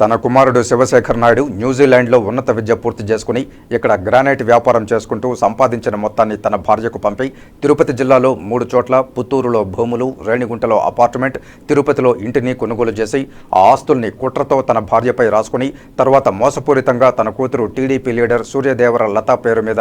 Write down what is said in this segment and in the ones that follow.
తన కుమారుడు శివశేఖర్ నాయుడు న్యూజిలాండ్లో ఉన్నత విద్య పూర్తి చేసుకుని ఇక్కడ గ్రానైట్ వ్యాపారం చేసుకుంటూ సంపాదించిన మొత్తాన్ని తన భార్యకు పంపి తిరుపతి జిల్లాలో మూడు చోట్ల పుత్తూరులో భూములు రేణిగుంటలో అపార్ట్మెంట్ తిరుపతిలో ఇంటిని కొనుగోలు చేసి ఆ ఆస్తుల్ని కుట్రతో తన భార్యపై రాసుకుని తర్వాత మోసపూరితంగా తన కూతురు టీడీపీ లీడర్ సూర్యదేవర లతా పేరు మీద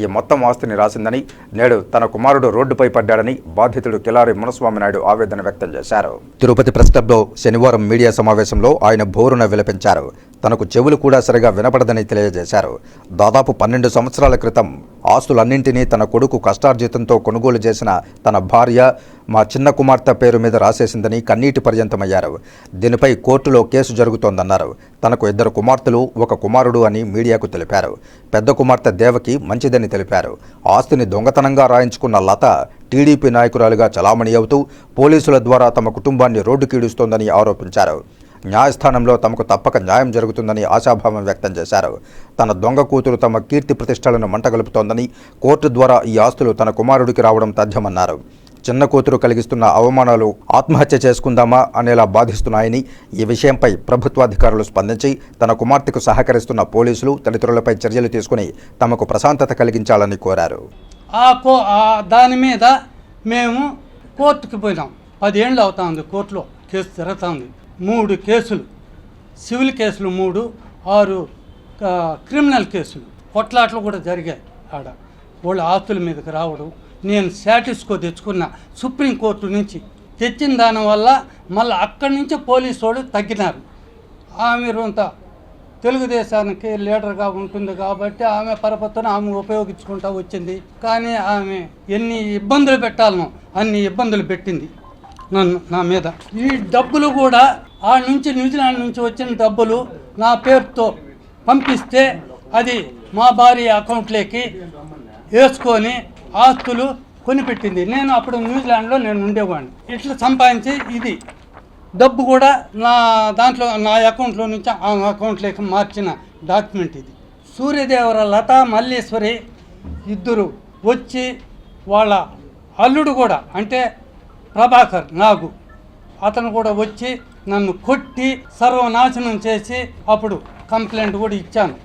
ఈ మొత్తం ఆస్తిని రాసిందని నేడు తన కుమారుడు రోడ్డుపై పడ్డాడని బాధితుడు కిలారి మునస్వామి నాయుడు ఆవేదన వ్యక్తం చేశారు. తిరుపతి ప్రెస్ క్లబ్లో శనివారం మీడియా సమావేశంలో ఆయన భోరున విలపించారు. తనకు చెవులు కూడా సరిగా వినపడదని తెలియజేశారు. దాదాపు పన్నెండు సంవత్సరాల క్రితం ఆస్తులన్నింటినీ తన కొడుకు కష్టార్జితంతో కొనుగోలు చేసిన తన భార్య మా చిన్న కుమార్తె పేరు మీద రాసేసిందని కన్నీటి పర్యంతమయ్యారు. దీనిపై కోర్టులో కేసు జరుగుతోందన్నారు. తనకు ఇద్దరు కుమార్తెలు ఒక కుమారుడు అని మీడియాకు తెలిపారు. పెద్ద కుమార్తె దేవకి మంచిదని తెలిపారు. ఆస్తిని దొంగతనంగా రాయించుకున్న లత టీడీపీ నాయకురాలుగా చలామణి అవుతూ పోలీసుల ద్వారా తమ కుటుంబాన్ని రోడ్డుకీడుస్తోందని ఆరోపించారు. న్యాయస్థానంలో తమకు తప్పక న్యాయం జరుగుతుందని ఆశాభావం వ్యక్తం చేశారు. తన దొంగ కూతురు తమ కీర్తి ప్రతిష్టలను మంటగలుపుతోందని కోర్టు ద్వారా ఈ ఆస్తులు తన కుమారుడికి రావడం తథ్యమన్నారు. చిన్న కూతురు కలిగిస్తున్న అవమానాలు ఆత్మహత్య చేసుకుందామా అనేలా బాధిస్తున్నాయని ఈ విషయంపై ప్రభుత్వాధికారులు స్పందించి తన కుమార్తెకు సహకరిస్తున్న పోలీసులు తదితరులపై చర్యలు తీసుకుని తమకు ప్రశాంతత కలిగించాలని కోరారు. ఆ కో దాని మీద మేము కోర్టుకి పోయినాం. పదేళ్ళు అవుతా ఉంది కోర్టులో కేసు జరుగుతూ ఉంది మూడు కేసులు. సివిల్ కేసులు మూడు ఆరు క్రిమినల్ కేసులు. కొట్లాట్లు కూడా జరిగాయి ఆడ. వాళ్ళ ఆస్తుల మీదకి రావడం. నేను సాటిస్కో తెచ్చుకున్న సుప్రీంకోర్టు నుంచి తెచ్చిన దానివల్ల మళ్ళీ అక్కడి నుంచి పోలీసు వాళ్ళు తగ్గినారు. ఆమె కొంత తెలుగుదేశానికి లీడర్గా ఉంటుంది కాబట్టి ఆమె పరపతిని ఆమె ఉపయోగించుకుంటూ వచ్చింది. కానీ ఆమె ఎన్ని ఇబ్బందులు పెట్టాలనో అన్ని ఇబ్బందులు పెట్టింది. నన్ను నా మీద. ఈ డబ్బులు కూడా ఆ నుంచి న్యూజిలాండ్ నుంచి వచ్చిన డబ్బులు నా పేరుతో పంపిస్తే అది మా భార్య అకౌంట్లోకి వేసుకొని ఆస్తులు కొనిపెట్టింది. నేను అప్పుడు న్యూజిలాండ్లో నేను ఉండేవాడిని. ఇట్లా సంపాదించి ఇది. డబ్బు కూడా నా దాంట్లో నా అకౌంట్లో నుంచి ఆ అకౌంట్లోకి మార్చిన డాక్యుమెంట్ ఇది. సూర్యదేవర లత మల్లేశ్వరి ఇద్దరు వచ్చి వాళ్ళ అల్లుడు కూడా అంటే ప్రభాకర్ నాగు. అతను కూడా వచ్చి నన్ను కొట్టి సర్వనాశనం చేసి అప్పుడు కంప్లైంట్ కూడా ఇచ్చాను.